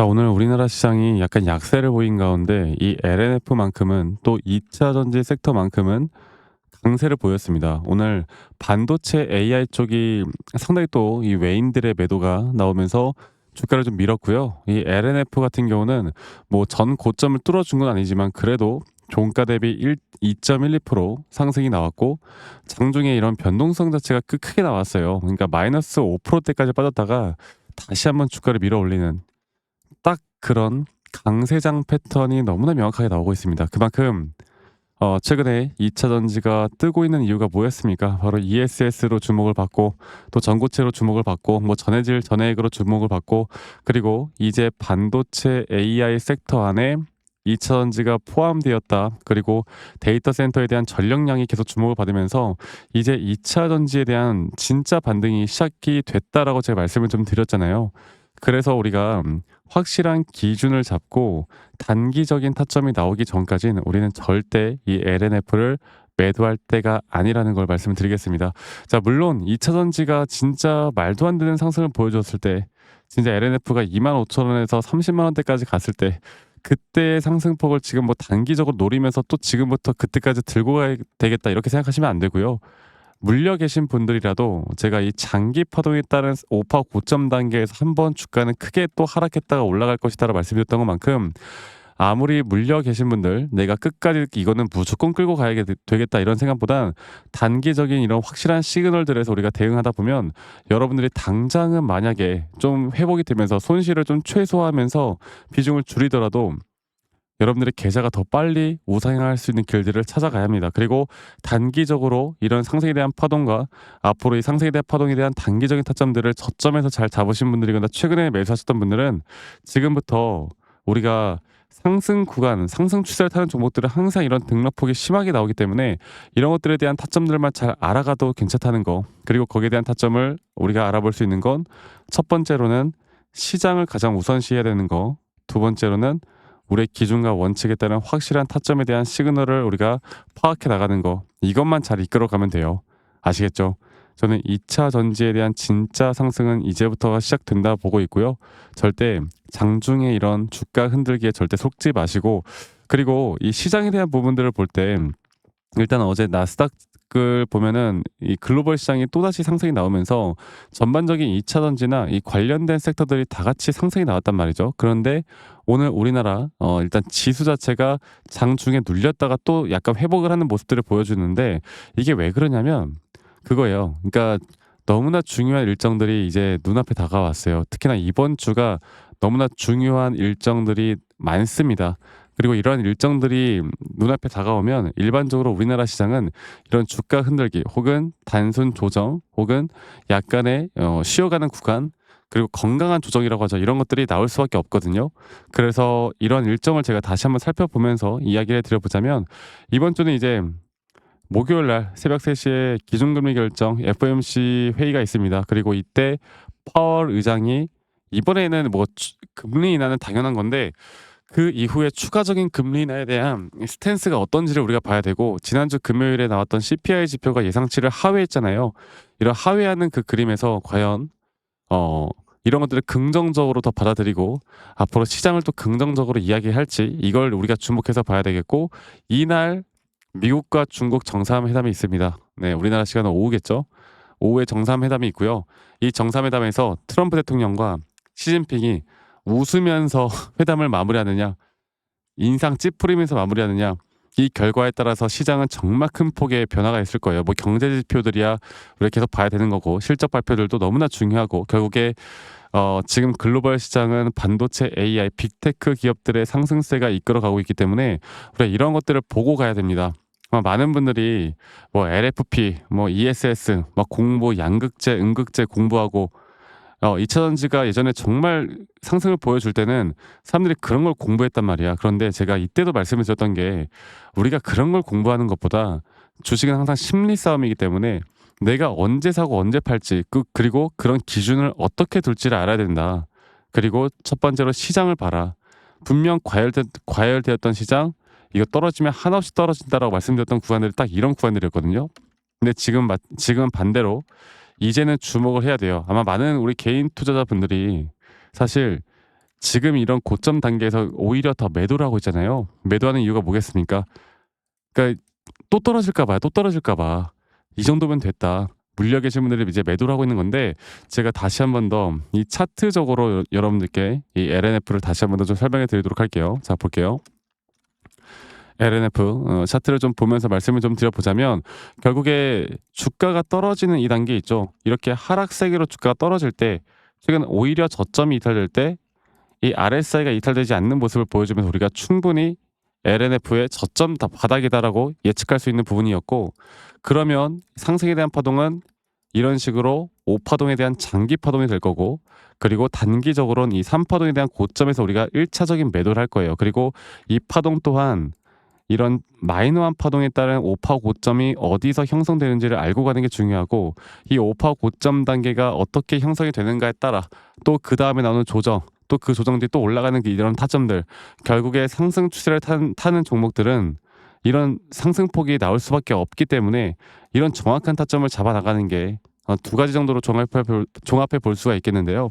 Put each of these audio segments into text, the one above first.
자, 오늘 우리나라 시장이 약간 약세를 보인 가운데 이 LNF만큼은 또 2차 전지 섹터만큼은 강세를 보였습니다. 오늘 반도체 AI 쪽이 상당히 또 이 외인들의 매도가 나오면서 주가를 좀 밀었고요. 이 LNF 같은 경우는 뭐 전 고점을 뚫어준 건 아니지만 그래도 종가 대비 1, 2.12% 상승이 나왔고 장중에 이런 변동성 자체가 크- 크게 나왔어요. 그러니까 마이너스 5%대까지 빠졌다가 다시 한번 주가를 밀어 올리는 딱 그런 강세장 패턴이 너무나 명확하게 나오고 있습니다. 그만큼 어, 최근에 2차 전지가 뜨고 있는 이유가 뭐였습니까? 바로 ESS로 주목을 받고 또 전고체로 주목을 받고 뭐 전해질 전해액으로 주목을 받고 그리고 이제 반도체 AI 섹터 안에 2차 전지가 포함되었다. 그리고 데이터 센터에 대한 전력량이 계속 주목을 받으면서 이제 2차 전지에 대한 진짜 반등이 시작이 됐다라고 제가 말씀을 좀 드렸잖아요. 그래서 우리가 음, 확실한 기준을 잡고 단기적인 타점이 나오기 전까지는 우리는 절대 이 LNF를 매도할 때가 아니라는 걸 말씀드리겠습니다. 자, 물론 2차 전지가 진짜 말도 안 되는 상승을 보여줬을 때 진짜 LNF가 2만 5천 원에서 30만 원대까지 갔을 때 그때의 상승폭을 지금 뭐 단기적으로 노리면서 또 지금부터 그때까지 들고 가야 되겠다 이렇게 생각하시면 안 되고요. 물려 계신 분들이라도 제가 이 장기 파동에 따른 오파 고점 단계에서 한 번 주가는 크게 또 하락했다가 올라갈 것이다라고 말씀드렸던 것만큼 아무리 물려 계신 분들 내가 끝까지 이거는 무조건 끌고 가야 되겠다 이런 생각보단 단기적인 이런 확실한 시그널들에서 우리가 대응하다 보면 여러분들이 당장은 만약에 좀 회복이 되면서 손실을 좀 최소화하면서 비중을 줄이더라도 여러분들의 계좌가 더 빨리 우상향할 수 있는 길들을 찾아가야 합니다. 그리고 단기적으로 이런 상승에 대한 파동과 앞으로 이 상승에 대한 파동에 대한 단기적인 타점들을 저점에서 잘 잡으신 분들이거나 최근에 매수하셨던 분들은 지금부터 우리가 상승 구간, 상승 추세를 타는 종목들은 항상 이런 등락폭이 심하게 나오기 때문에 이런 것들에 대한 타점들만 잘 알아가도 괜찮다는 거. 그리고 거기에 대한 타점을 우리가 알아볼 수 있는 건 첫 번째로는 시장을 가장 우선시해야 되는 거. 두 번째로는 우리의 기준과 원칙에 따른 확실한 타점에 대한 시그널을 우리가 파악해 나가는 거. 이것만 잘 이끌어 가면 돼요. 아시겠죠? 저는 2차 전지에 대한 진짜 상승은 이제부터가 시작된다 보고 있고요. 절대 장중에 이런 주가 흔들기에 절대 속지 마시고 그리고 이 시장에 대한 부분들을 볼 때 일단 어제 나스닥을 보면은 이 글로벌 시장이 또다시 상승이 나오면서 전반적인 2차 전지나 이 관련된 섹터들이 다 같이 상승이 나왔단 말이죠. 그런데 오늘 우리나라 어 일단 지수 자체가 장중에 눌렸다가 또 약간 회복을 하는 모습들을 보여주는데 이게 왜 그러냐면 그거예요. 그러니까 너무나 중요한 일정들이 이제 눈앞에 다가왔어요. 특히나 이번 주가 너무나 중요한 일정들이 많습니다. 그리고 이러한 일정들이 눈앞에 다가오면 일반적으로 우리나라 시장은 이런 주가 흔들기 혹은 단순 조정 혹은 약간의 어, 쉬어가는 구간 그리고 건강한 조정이라고 하죠. 이런 것들이 나올 수밖에 없거든요. 그래서 이런 일정을 제가 다시 한번 살펴보면서 이야기를 드려보자면 이번 주는 이제 목요일 날 새벽 3시에 기준금리 결정 FOMC 회의가 있습니다. 그리고 이때 파월 의장이 이번에는 뭐 추- 금리 인하는 당연한 건데 그 이후에 추가적인 금리 인하에 대한 스탠스가 어떤지를 우리가 봐야 되고 지난주 금요일에 나왔던 CPI 지표가 예상치를 하회했잖아요. 이런 하회하는 그 그림에서 과연 어 이런 것들을 긍정적으로 더 받아들이고 앞으로 시장을 또 긍정적으로 이야기할지 이걸 우리가 주목해서 봐야 되겠고 이날 미국과 중국 정상회담이 있습니다. 네, 우리나라 시간은 오후겠죠. 오후에 정상회담이 있고요. 이 정상회담에서 트럼프 대통령과 시진핑이 웃으면서 회담을 마무리하느냐, 인상 찌푸리면서 마무리하느냐, 이 결과에 따라서 시장은 정말 큰 폭의 변화가 있을 거예요. 뭐 경제 지표들이야 우리가 계속 봐야 되는 거고 실적 발표들도 너무나 중요하고 결국에 어, 지금 글로벌 시장은 반도체 AI, 빅테크 기업들의 상승세가 이끌어가고 있기 때문에 우리가 이런 것들을 보고 가야 됩니다. 많은 분들이 뭐 LFP, 뭐 ESS, 막 공부, 양극재, 음극재 공부하고 어, 2차 전지가 예전에 정말 상승을 보여줄 때는 사람들이 그런 걸 공부했단 말이야. 그런데 제가 이때도 말씀을 드렸던 게 우리가 그런 걸 공부하는 것보다 주식은 항상 심리 싸움이기 때문에 내가 언제 사고 언제 팔지 그 그리고 그런 기준을 어떻게 둘지를 알아야 된다. 그리고 첫 번째로 시장을 봐라. 분명 과열되, 과열되었던 시장 이거 떨어지면 한없이 떨어진다라고 말씀드렸던 구간들이 딱 이런 구간들이었거든요. 근데 지금 마- 지금 반대로 이제는 주목을 해야 돼요. 아마 많은 우리 개인 투자자분들이 사실 지금 이런 고점 단계에서 오히려 더 매도를 하고 있잖아요. 매도하는 이유가 뭐겠습니까? 그러니까 또 떨어질까 봐요. 또 떨어질까 봐. 이 정도면 됐다. 물려 계신 분들이 이제 매도를 하고 있는 건데 제가 다시 한 번 더 이 차트적으로 여- 여러분들께 이 LNF를 다시 한 번 더 좀 설명해 드리도록 할게요. 자, 볼게요. LNF 어, 차트를 좀 보면서 말씀을 좀 드려보자면 결국에 주가가 떨어지는 이 단계 있죠. 이렇게 하락세계로 주가가 떨어질 때 최근 오히려 저점이 이탈될 때 이 RSI가 이탈되지 않는 모습을 보여주면서 우리가 충분히 LNF의 저점 다 바닥이다라고 예측할 수 있는 부분이었고 그러면 상승에 대한 파동은 이런 식으로 5파동에 대한 장기 파동이 될 거고 그리고 단기적으로는 이 3파동에 대한 고점에서 우리가 1차적인 매도를 할 거예요. 그리고 이 파동 또한 이런 마이너한 파동에 따른 5파 고점이 어디서 형성되는지를 알고 가는 게 중요하고 이 5파 고점 단계가 어떻게 형성이 되는가에 따라 또 그 다음에 나오는 조정 또 그 조정 뒤에 또 올라가는 그 이런 타점들 결국에 상승 추세를 탄, 타는 종목들은 이런 상승폭이 나올 수밖에 없기 때문에 이런 정확한 타점을 잡아 나가는 게 어, 두 가지 정도로 종합해 볼, 종합해 볼 수가 있겠는데요.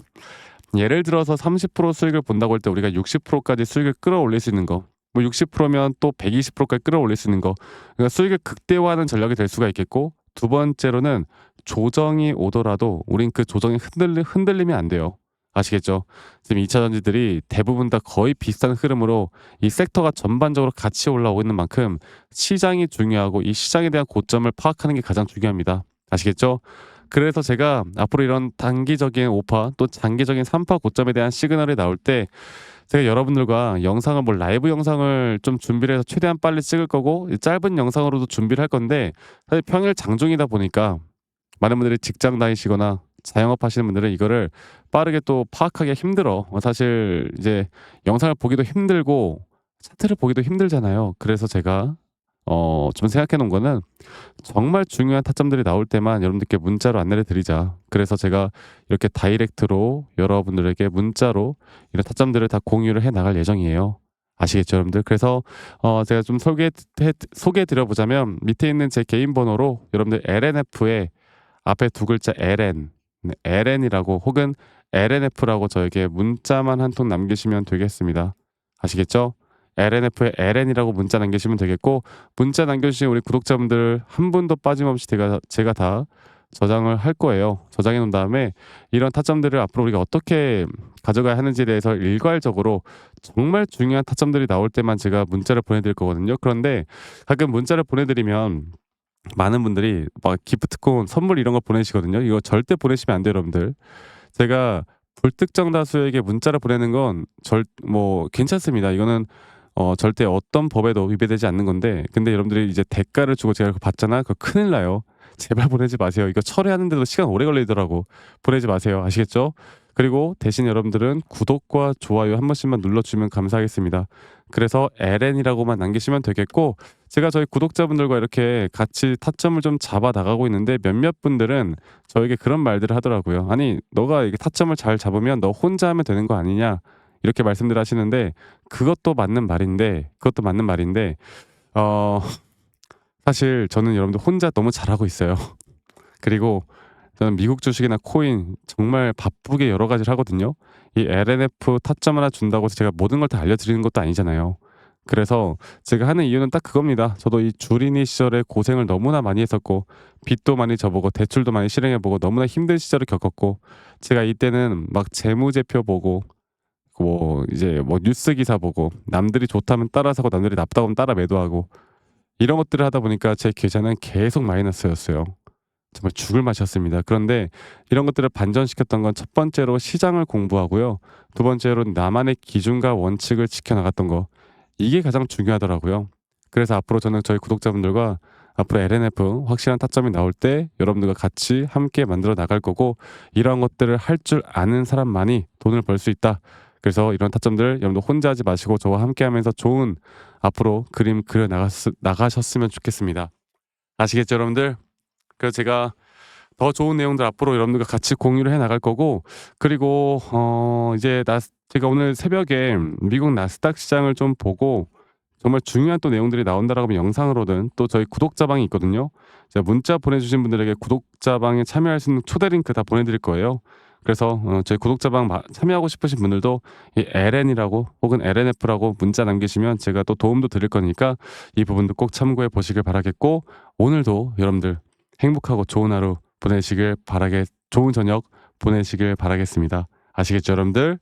예를 들어서 30% 수익을 본다고 할 때 우리가 60%까지 수익을 끌어올릴 수 있는 거, 뭐 60%면 또 120%까지 끌어올릴 수 있는 거, 그러니까 수익을 극대화하는 전략이 될 수가 있겠고 두 번째로는 조정이 오더라도 우린 그 조정이 흔들리, 흔들리면 안 돼요. 아시겠죠? 지금 2차 전지들이 대부분 다 거의 비슷한 흐름으로 이 섹터가 전반적으로 같이 올라오고 있는 만큼 시장이 중요하고 이 시장에 대한 고점을 파악하는 게 가장 중요합니다. 아시겠죠? 그래서 제가 앞으로 이런 단기적인 5파 또 장기적인 3파 고점에 대한 시그널이 나올 때 제가 여러분들과 영상을 뭐 라이브 영상을 좀 준비를 해서 최대한 빨리 찍을 거고 이 짧은 영상으로도 준비를 할 건데 사실 평일 장중이다 보니까 많은 분들이 직장 다니시거나 자영업 하시는 분들은 이거를 빠르게 또 파악하기가 힘들어. 어, 사실 이제 영상을 보기도 힘들고 차트를 보기도 힘들잖아요. 그래서 제가 어, 좀 생각해 놓은 거는 정말 중요한 타점들이 나올 때만 여러분들께 문자로 안내를 드리자. 그래서 제가 이렇게 다이렉트로 여러분들에게 문자로 이런 타점들을 다 공유를 해 나갈 예정이에요. 아시겠죠, 여러분들? 그래서 어, 제가 좀 소개 소개해 드려 보자면 밑에 있는 제 개인 번호로 여러분들 LNF에 앞에 두 글자 LN, 네, LN이라고 혹은 LNF라고 저에게 문자만 한 통 남기시면 되겠습니다. 아시겠죠? LNF에 LN이라고 문자 남기시면 되겠고 문자 남겨주신 우리 구독자분들 한 분도 빠짐없이 제가 제가 다 저장을 할 거예요. 저장해 놓은 다음에 이런 타점들을 앞으로 우리가 어떻게 가져가야 하는지에 대해서 일괄적으로 정말 중요한 타점들이 나올 때만 제가 문자를 보내드릴 거거든요. 그런데 가끔 문자를 보내드리면 많은 분들이 막 기프트콘 선물 이런 거 보내시거든요. 이거 절대 보내시면 안 돼요, 여러분들. 제가 불특정 다수에게 문자를 보내는 건 절 뭐 괜찮습니다. 이거는 어 절대 어떤 법에도 위배되지 않는 건데 근데 여러분들이 이제 대가를 주고 제가 그거 받잖아. 그거 큰일 나요. 제발 보내지 마세요. 이거 처리하는데도 시간 오래 걸리더라고. 보내지 마세요. 아시겠죠? 그리고 대신 여러분들은 구독과 좋아요 한 번씩만 눌러주면 감사하겠습니다. 그래서 LN이라고만 남기시면 되겠고 제가 저희 구독자분들과 이렇게 같이 타점을 좀 잡아 나가고 있는데 몇몇 분들은 저에게 그런 말들을 하더라고요. 아니 너가 이게 타점을 잘 잡으면 너 혼자 하면 되는 거 아니냐 이렇게 말씀들 하시는데 그것도 맞는 말인데 그것도 맞는 말인데 어 사실 저는 여러분들 혼자 너무 잘하고 있어요. 그리고 저는 미국 주식이나 코인 정말 바쁘게 여러 가지를 하거든요. 이 LNF 타점 하나 준다고 해서 제가 모든 걸 다 알려드리는 것도 아니잖아요. 그래서 제가 하는 이유는 딱 그겁니다. 저도 이 주린이 시절에 고생을 너무나 많이 했었고 빚도 많이 져보고 대출도 많이 실행해보고 너무나 힘든 시절을 겪었고 제가 이때는 막 재무제표 보고 뭐 이제 뭐 뉴스 기사 보고 남들이 좋다면 따라 사고 남들이 나쁘다고 하면 따라 매도하고 이런 것들을 하다 보니까 제 계좌는 계속 마이너스였어요. 정말 죽을 맛이었습니다. 그런데 이런 것들을 반전시켰던 건 첫 번째로 시장을 공부하고요. 두 번째로 나만의 기준과 원칙을 지켜나갔던 거. 이게 가장 중요하더라고요. 그래서 앞으로 저는 저희 구독자분들과 앞으로 LNF 확실한 타점이 나올 때 여러분들과 같이 함께 만들어 나갈 거고 이러한 것들을 할 줄 아는 사람만이 돈을 벌 수 있다. 그래서 이런 타점들 여러분들 혼자 하지 마시고 저와 함께 하면서 좋은 앞으로 그림 그려 나가셨으면 좋겠습니다. 아시겠죠, 여러분들? 그래서 제가 더 좋은 내용들 앞으로 여러분들과 같이 공유를 해 나갈 거고 그리고 어 이제 나 제가 오늘 새벽에 미국 나스닥 시장을 좀 보고 정말 중요한 또 내용들이 나온다라고 하면 영상으로든 또 저희 구독자방이 있거든요. 제가 문자 보내주신 분들에게 구독자방에 참여할 수 있는 초대 링크 다 보내드릴 거예요. 그래서 어 저희 구독자방 마 참여하고 싶으신 분들도 이 LN이라고 혹은 LNF라고 문자 남기시면 제가 또 도움도 드릴 거니까 이 부분도 꼭 참고해 보시길 바라겠고 오늘도 여러분들 행복하고 좋은 하루 보내시길 바라겠 좋은 저녁 보내시길 바라겠습니다. 아시겠죠, 여러분들?